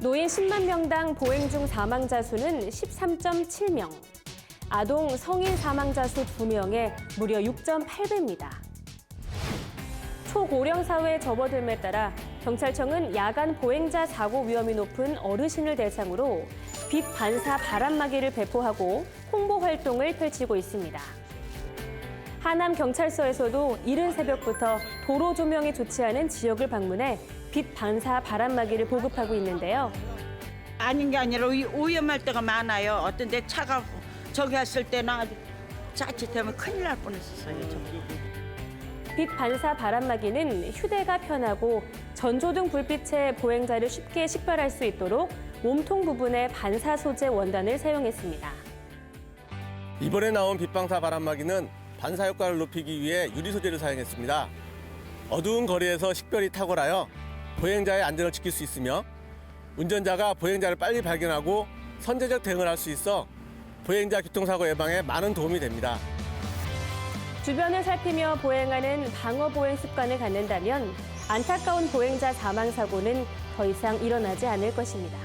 노인 10만 명당 보행 중 사망자 수는 13.7명. 아동 성인 사망자 수 2명에 무려 6.8배입니다. 초고령 사회에 접어들에 따라 경찰청은 야간 보행자 사고 위험이 높은 어르신을 대상으로 빛 반사 바람막이를 배포하고 홍보 활동을 펼치고 있습니다. 하남 경찰서에서도 이른 새벽부터 도로 조명이 좋지 않은 지역을 방문해 빛 반사 바람막이를 보급하고 있는데요. 아닌 게 아니라 위- 위험할 때가 많아요. 어떤 데 차가 저기 했을 때는 아주 자칫하면 큰일 날 뻔했었어요. 저. 빛 반사 바람막이는 휴대가 편하고 전조등 불빛에 보행자를 쉽게 식별할 수 있도록 몸통 부분에 반사 소재 원단을 사용했습니다. 이번에 나온 빛방사 바람막이는 반사 효과를 높이기 위해 유리 소재를 사용했습니다. 어두운 거리에서 식별이 탁월하여 보행자의 안전을 지킬 수 있으며 운전자가 보행자를 빨리 발견하고 선제적 대응을 할 수 있어 보행자 교통사고 예방에 많은 도움이 됩니다. 주변을 살피며 보행하는 방어 보행 습관을 갖는다면 안타까운 보행자 사망 사고는 더 이상 일어나지 않을 것입니다.